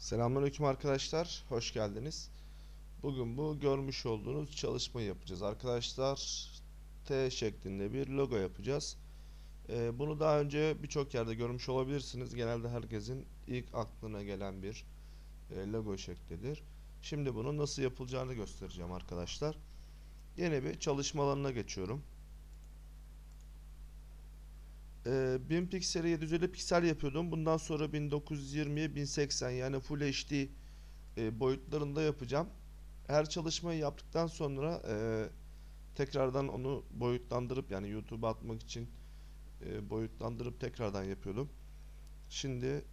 Selamünaleyküm arkadaşlar, hoş geldiniz. Bugün bu görmüş olduğunuz çalışmayı yapacağız. Arkadaşlar T şeklinde bir logo yapacağız. Ee, bunu daha önce birçok yerde görmüş olabilirsiniz. Genelde herkesin ilk aklına gelen bir e, logo şeklidir. Şimdi bunun nasıl yapılacağını göstereceğim arkadaşlar. Yeni bir çalışma alanına geçiyorum. Ee, 1000 pikseli 750 piksel yapıyordum. Bundan sonra 1920'ye 1080 yani Full HD e, boyutlarında yapacağım. Her çalışmayı yaptıktan sonra e, tekrardan onu boyutlandırıp yani YouTube'a atmak için e, boyutlandırıp tekrardan yapıyordum. Şimdi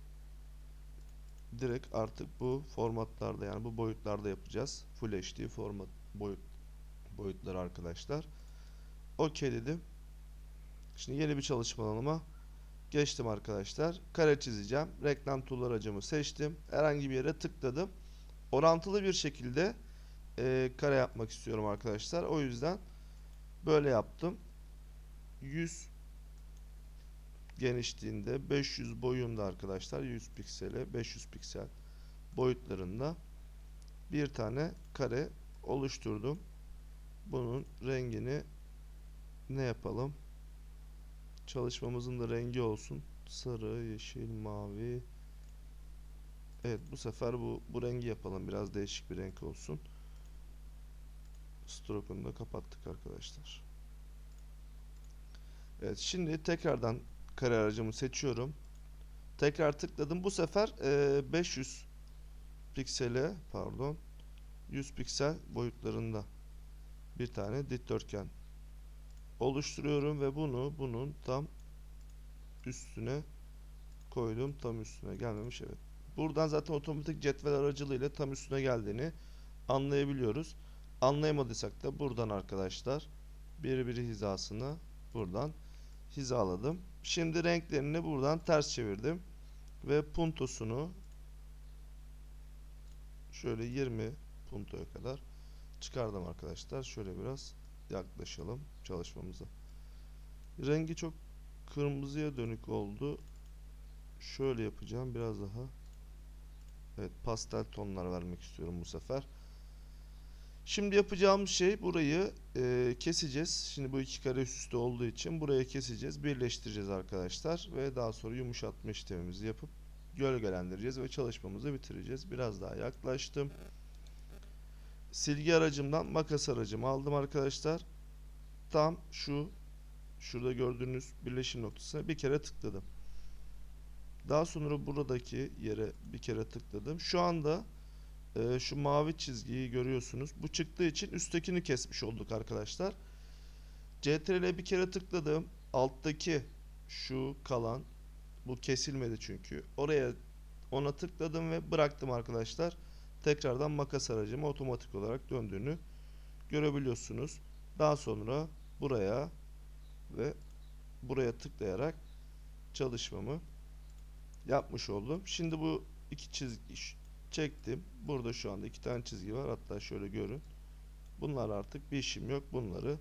direkt artık bu formatlarda yani bu boyutlarda yapacağız. Full HD format boyut boyutları arkadaşlar. OK dedim. Şimdi yeni bir çalışma alanıma geçtim arkadaşlar. Kare çizeceğim. Reklam tool aracımı seçtim. Herhangi bir yere tıkladım. Orantılı bir şekilde e, kare yapmak istiyorum arkadaşlar. O yüzden böyle yaptım. 100 genişliğinde 500 boyunda arkadaşlar 100 piksele 500 piksel boyutlarında bir tane kare oluşturdum. Bunun rengini ne yapalım? Çalışmamızın da rengi olsun. Sarı, yeşil, mavi. Evet bu sefer bu, bu rengi yapalım. Biraz değişik bir renk olsun. Stroke'unu da kapattık arkadaşlar. Evet şimdi tekrardan kare aracımı seçiyorum. Tekrar tıkladım. Bu sefer e, 500 piksele pardon 100 piksel boyutlarında bir tane dikdörtgen oluşturuyorum ve bunu bunun tam üstüne koydum. Tam üstüne gelmemiş evet. Buradan zaten otomatik cetvel aracılığıyla tam üstüne geldiğini anlayabiliyoruz. Anlayamadıysak da buradan arkadaşlar birbiri hizasına buradan hizaladım. Şimdi renklerini buradan ters çevirdim ve puntosunu şöyle 20 puntoya kadar çıkardım arkadaşlar. Şöyle biraz yaklaşalım çalışmamıza. Rengi çok kırmızıya dönük oldu. Şöyle yapacağım biraz daha. Evet pastel tonlar vermek istiyorum bu sefer. Şimdi yapacağımız şey burayı e, keseceğiz. Şimdi bu iki kare üst üste olduğu için buraya keseceğiz. Birleştireceğiz arkadaşlar. Ve daha sonra yumuşatma işlemimizi yapıp gölgelendireceğiz ve çalışmamızı bitireceğiz. Biraz daha yaklaştım. Silgi aracımdan makas aracımı aldım arkadaşlar. Tam şu şurada gördüğünüz birleşim noktasına bir kere tıkladım. Daha sonra buradaki yere bir kere tıkladım. Şu anda e, şu mavi çizgiyi görüyorsunuz. Bu çıktığı için üsttekini kesmiş olduk arkadaşlar. CTRL'e bir kere tıkladım. Alttaki şu kalan bu kesilmedi çünkü. Oraya ona tıkladım ve bıraktım arkadaşlar. Tekrardan makas aracıma otomatik olarak döndüğünü görebiliyorsunuz. Daha sonra buraya ve buraya tıklayarak çalışmamı yapmış oldum. Şimdi bu iki çizgi çektim. Burada şu anda iki tane çizgi var. Hatta şöyle görün. Bunlar artık bir işim yok. Bunları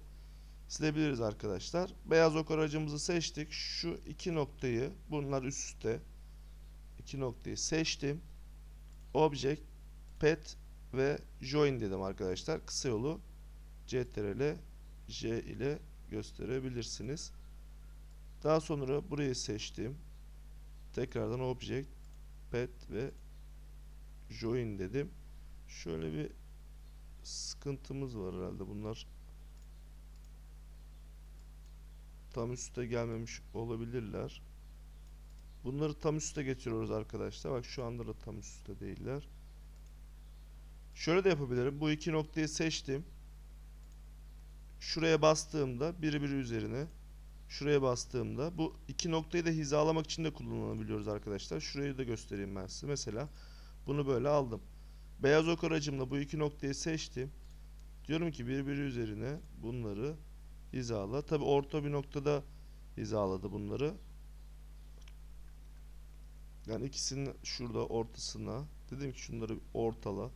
silebiliriz arkadaşlar. Beyaz ok aracımızı seçtik. Şu iki noktayı bunlar üst üste iki noktayı seçtim. Object, Pet ve Join dedim arkadaşlar. Kısa yolu CTRL J ile gösterebilirsiniz. Daha sonra burayı seçtim. Tekrardan Object, Pet ve Join dedim. Şöyle bir sıkıntımız var herhalde. Bunlar tam üste gelmemiş olabilirler. Bunları tam üste getiriyoruz arkadaşlar. Bak şu anda da tam üstte değiller. Şöyle de yapabilirim. Bu iki noktayı seçtim. Şuraya bastığımda biri üzerine şuraya bastığımda bu iki noktayı da hizalamak için de kullanabiliyoruz arkadaşlar. Şurayı da göstereyim ben size. Mesela bunu böyle aldım. Beyaz ok aracımla bu iki noktayı seçtim. Diyorum ki birbiri üzerine bunları hizala. Tabi orta bir noktada hizaladı bunları. Yani ikisinin şurada ortasına dedim ki şunları ortala.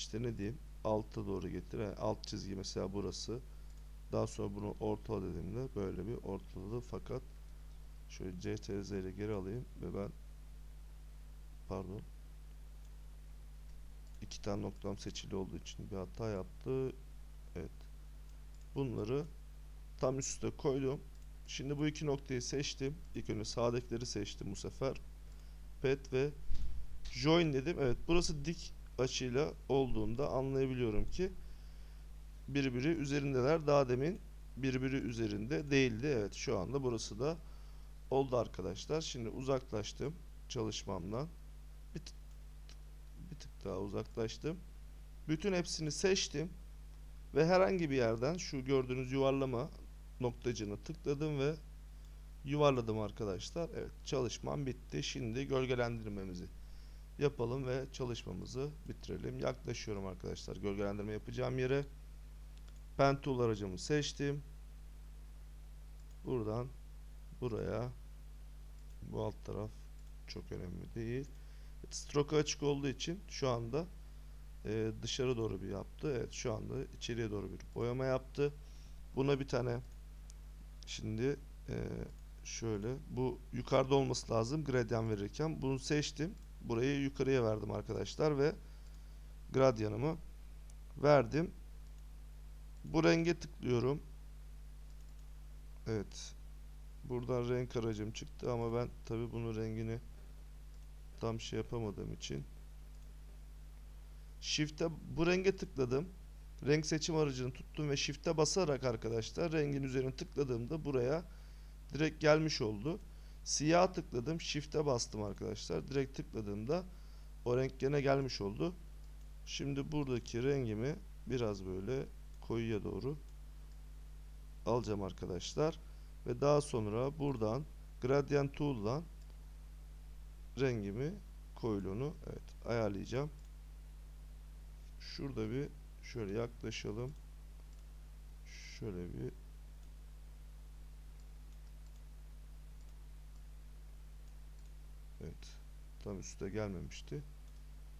İşte ne diyeyim? Alta doğru getir. Yani alt çizgi mesela burası. Daha sonra bunu ortala dediğimde böyle bir ortaladı fakat şöyle CTRZ ile geri alayım ve ben pardon iki tane noktam seçili olduğu için bir hata yaptı. Evet. Bunları tam üste koydum. Şimdi bu iki noktayı seçtim. İlk önce sağdakileri seçtim bu sefer. Pet ve join dedim. Evet burası dik açıyla olduğunda anlayabiliyorum ki birbiri üzerindeler. Daha demin birbiri üzerinde değildi. Evet şu anda burası da oldu arkadaşlar. Şimdi uzaklaştım çalışmamdan. Bir tık, bir tık daha uzaklaştım. Bütün hepsini seçtim. Ve herhangi bir yerden şu gördüğünüz yuvarlama noktacını tıkladım ve yuvarladım arkadaşlar. Evet çalışmam bitti. Şimdi gölgelendirmemizi yapalım ve çalışmamızı bitirelim. Yaklaşıyorum arkadaşlar gölgelendirme yapacağım yere. Pen Tool aracımı seçtim. Buradan buraya bu alt taraf çok önemli değil. Stroke açık olduğu için şu anda e, dışarı doğru bir yaptı. Evet şu anda içeriye doğru bir boyama yaptı. Buna bir tane şimdi e, şöyle bu yukarıda olması lazım gradyan verirken bunu seçtim. Burayı yukarıya verdim arkadaşlar ve gradyanımı verdim. Bu renge tıklıyorum. Evet. Buradan renk aracım çıktı ama ben tabi bunun rengini tam şey yapamadığım için Shift'e bu renge tıkladım. Renk seçim aracını tuttum ve Shift'e basarak arkadaşlar rengin üzerine tıkladığımda buraya direkt gelmiş oldu. Siyah tıkladım. Shift'e bastım arkadaşlar. Direkt tıkladığımda o renk gene gelmiş oldu. Şimdi buradaki rengimi biraz böyle koyuya doğru alacağım arkadaşlar. Ve daha sonra buradan Gradient Tool'dan rengimi koyuluğunu evet ayarlayacağım. Şurada bir şöyle yaklaşalım. Şöyle bir Evet. Tam üstte gelmemişti.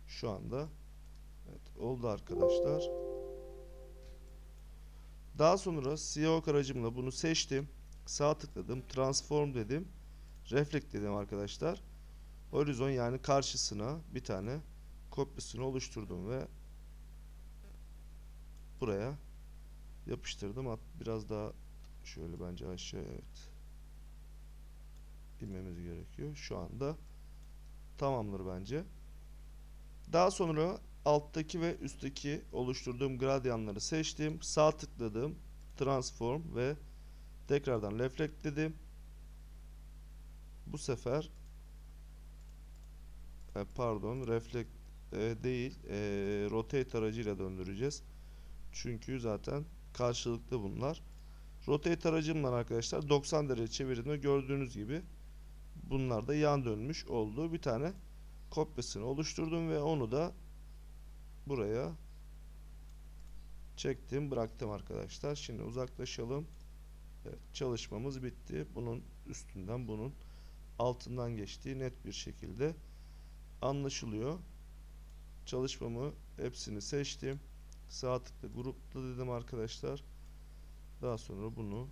Şu anda evet oldu arkadaşlar. Daha sonra CEO aracımla bunu seçtim. Sağ tıkladım. Transform dedim. Reflect dedim arkadaşlar. Horizon yani karşısına bir tane kopyasını oluşturdum ve buraya yapıştırdım. At biraz daha şöyle bence aşağı evet. inmemiz gerekiyor. Şu anda tamamdır bence. Daha sonra alttaki ve üstteki oluşturduğum gradyanları seçtim. Sağ tıkladım. Transform ve tekrardan reflect dedim. Bu sefer e, pardon reflect e, değil e, rotate aracıyla döndüreceğiz. Çünkü zaten karşılıklı bunlar. Rotate aracımla arkadaşlar 90 derece çevirdiğimde gördüğünüz gibi bunlar da yan dönmüş olduğu bir tane kopyasını oluşturdum ve onu da buraya çektim bıraktım arkadaşlar. Şimdi uzaklaşalım. Evet, çalışmamız bitti. Bunun üstünden bunun altından geçtiği net bir şekilde anlaşılıyor. Çalışmamı hepsini seçtim. Sağ tıkla grupla dedim arkadaşlar. Daha sonra bunu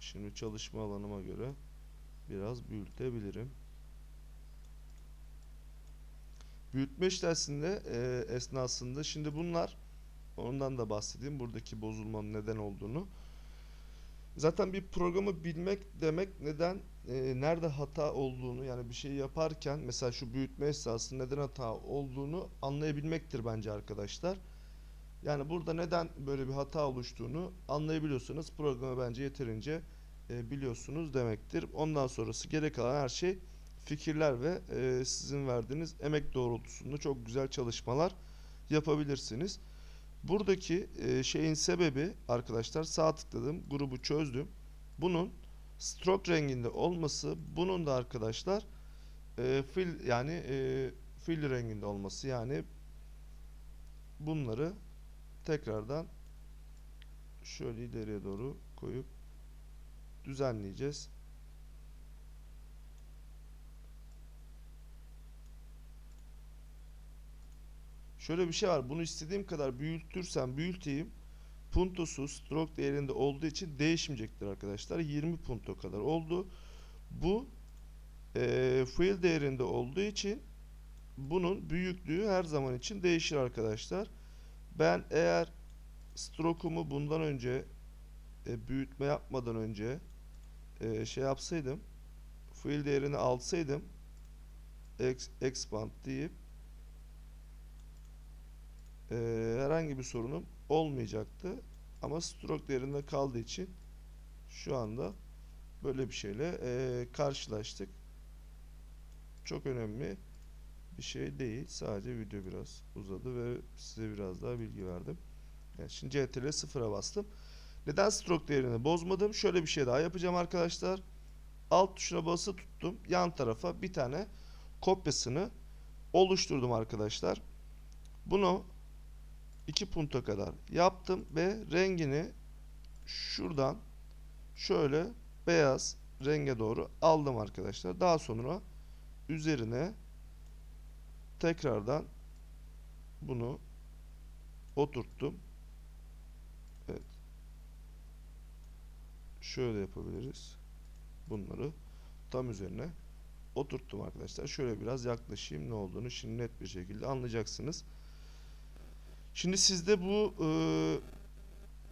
şimdi çalışma alanıma göre biraz büyütebilirim. Büyütme işleminde e, esnasında şimdi bunlar ondan da bahsedeyim. Buradaki bozulmanın neden olduğunu. Zaten bir programı bilmek demek neden e, nerede hata olduğunu yani bir şey yaparken mesela şu büyütme esnasında neden hata olduğunu anlayabilmektir bence arkadaşlar. Yani burada neden böyle bir hata oluştuğunu anlayabiliyorsanız programı bence yeterince e, biliyorsunuz demektir. Ondan sonrası gerek kalan her şey fikirler ve e, sizin verdiğiniz emek doğrultusunda çok güzel çalışmalar yapabilirsiniz. Buradaki e, şeyin sebebi arkadaşlar sağ tıkladım grubu çözdüm. Bunun stroke renginde olması bunun da arkadaşlar fil yani e, fil renginde olması yani bunları tekrardan şöyle ileriye doğru koyup düzenleyeceğiz. Şöyle bir şey var. Bunu istediğim kadar büyütürsem büyüteyim. Puntosu stroke değerinde olduğu için değişmeyecektir arkadaşlar. 20 punto kadar oldu. Bu e, fill değerinde olduğu için bunun büyüklüğü her zaman için değişir arkadaşlar. Ben eğer stroke'umu bundan önce e, büyütme yapmadan önce e, şey yapsaydım fill değerini alsaydım ex- expand deyip e, herhangi bir sorunum olmayacaktı. Ama stroke değerinde kaldığı için şu anda böyle bir şeyle e, karşılaştık. Çok önemli bir şey değil. Sadece video biraz uzadı ve size biraz daha bilgi verdim. Yani şimdi CTRL sıfıra bastım. Neden stroke değerini bozmadım? Şöyle bir şey daha yapacağım arkadaşlar. Alt tuşuna bası tuttum. Yan tarafa bir tane kopyasını oluşturdum arkadaşlar. Bunu iki punta kadar yaptım ve rengini şuradan şöyle beyaz renge doğru aldım arkadaşlar. Daha sonra üzerine tekrardan bunu oturttum. Şöyle yapabiliriz. Bunları tam üzerine oturttum arkadaşlar. Şöyle biraz yaklaşayım ne olduğunu şimdi net bir şekilde anlayacaksınız. Şimdi sizde bu e,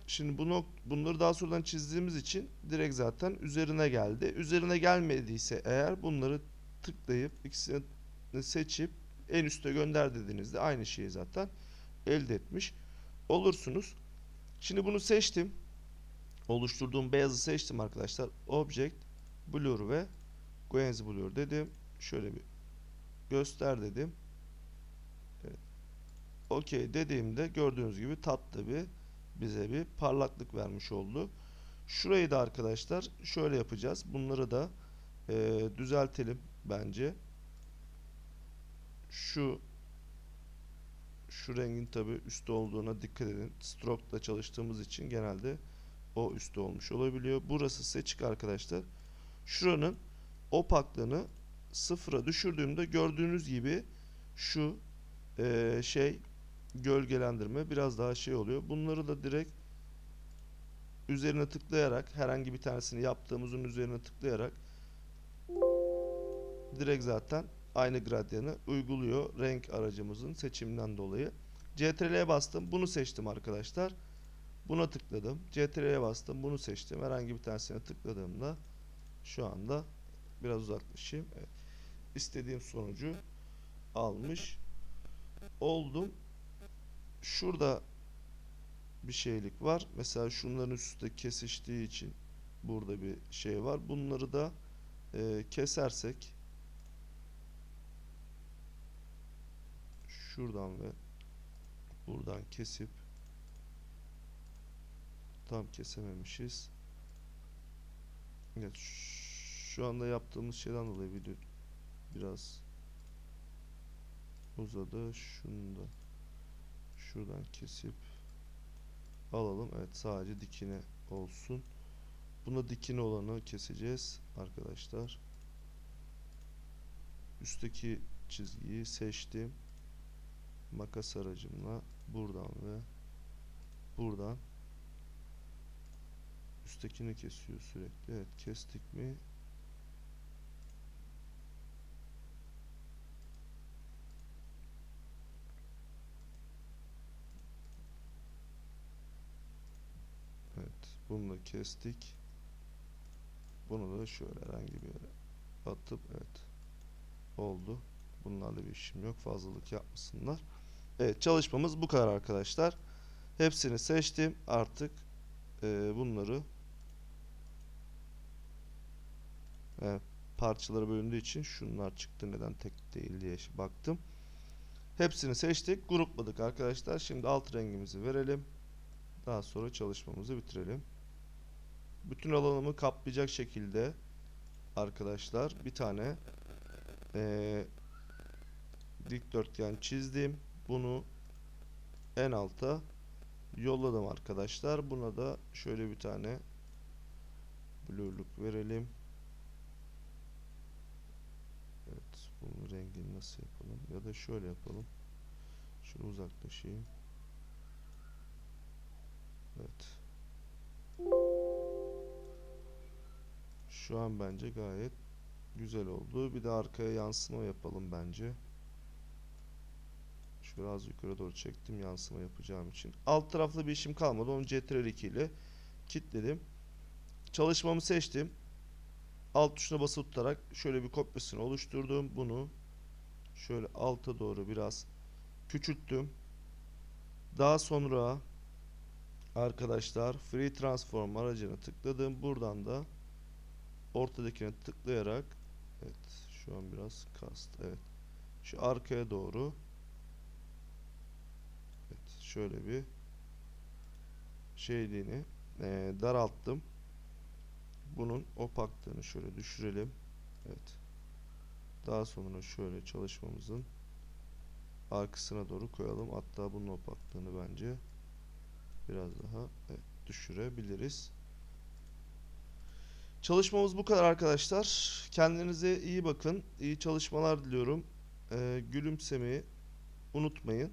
şimdi bunu bunları daha sonradan çizdiğimiz için direkt zaten üzerine geldi. Üzerine gelmediyse eğer bunları tıklayıp ikisini seçip en üste gönder dediğinizde aynı şeyi zaten elde etmiş olursunuz. Şimdi bunu seçtim. Oluşturduğum beyazı seçtim arkadaşlar. Object, Blur ve Guernsey Blur dedim. Şöyle bir göster dedim. Evet. OK dediğimde gördüğünüz gibi tatlı bir bize bir parlaklık vermiş oldu. Şurayı da arkadaşlar şöyle yapacağız. Bunları da e, düzeltelim bence. Şu şu rengin tabi üstte olduğuna dikkat edin. Stroke çalıştığımız için genelde o üstte olmuş olabiliyor. Burası seçik arkadaşlar. Şuranın opaklığını sıfıra düşürdüğümde gördüğünüz gibi şu e, şey gölgelendirme biraz daha şey oluyor. Bunları da direkt üzerine tıklayarak herhangi bir tanesini yaptığımızın üzerine tıklayarak direkt zaten aynı gradyanı uyguluyor renk aracımızın seçiminden dolayı. CTRL'ye bastım. Bunu seçtim arkadaşlar. Buna tıkladım. CTRL'ye bastım. Bunu seçtim. Herhangi bir tanesine tıkladığımda şu anda biraz uzaklaşayım. Evet. İstediğim sonucu almış oldum. Şurada bir şeylik var. Mesela şunların üstte kesiştiği için burada bir şey var. Bunları da e, kesersek şuradan ve buradan kesip tam kesememişiz. Evet şu anda yaptığımız şeyden dolayı video biraz uzadı. Şunu da şuradan kesip alalım. Evet sadece dikine olsun. Buna dikine olanı keseceğiz arkadaşlar. Üstteki çizgiyi seçtim. Makas aracımla buradan ve buradan üsttekini kesiyor sürekli. Evet kestik mi? Evet bunu da kestik. Bunu da şöyle herhangi bir yere atıp evet oldu. Bunlarla bir işim yok. Fazlalık yapmasınlar. Evet çalışmamız bu kadar arkadaşlar. Hepsini seçtim. Artık e, bunları e, parçalara bölündüğü için şunlar çıktı neden tek değil diye baktım. Hepsini seçtik. Grupladık arkadaşlar. Şimdi alt rengimizi verelim. Daha sonra çalışmamızı bitirelim. Bütün alanımı kaplayacak şekilde arkadaşlar bir tane e, dikdörtgen çizdim. Bunu en alta yolladım arkadaşlar. Buna da şöyle bir tane blurluk verelim. Evet, bunun rengini nasıl yapalım? Ya da şöyle yapalım. Şunu uzaklaşayım. Evet. Şu an bence gayet güzel oldu. Bir de arkaya yansıma yapalım bence. Biraz yukarı doğru çektim yansıma yapacağım için. Alt taraflı bir işim kalmadı. Onu Ctrl2 ile kilitledim. Çalışmamı seçtim. Alt tuşuna basılı tutarak şöyle bir kopyasını oluşturdum. Bunu şöyle alta doğru biraz küçülttüm. Daha sonra arkadaşlar Free Transform aracına tıkladım. Buradan da ortadakine tıklayarak evet şu an biraz kast. Evet. Şu arkaya doğru evet şöyle bir şeyliğini eee, daralttım. Bunun opaklığını şöyle düşürelim. Evet. Daha sonra şöyle çalışmamızın arkasına doğru koyalım. Hatta bunun opaklığını bence biraz daha evet, düşürebiliriz. Çalışmamız bu kadar arkadaşlar. Kendinize iyi bakın. İyi çalışmalar diliyorum. Ee, gülümsemeyi unutmayın.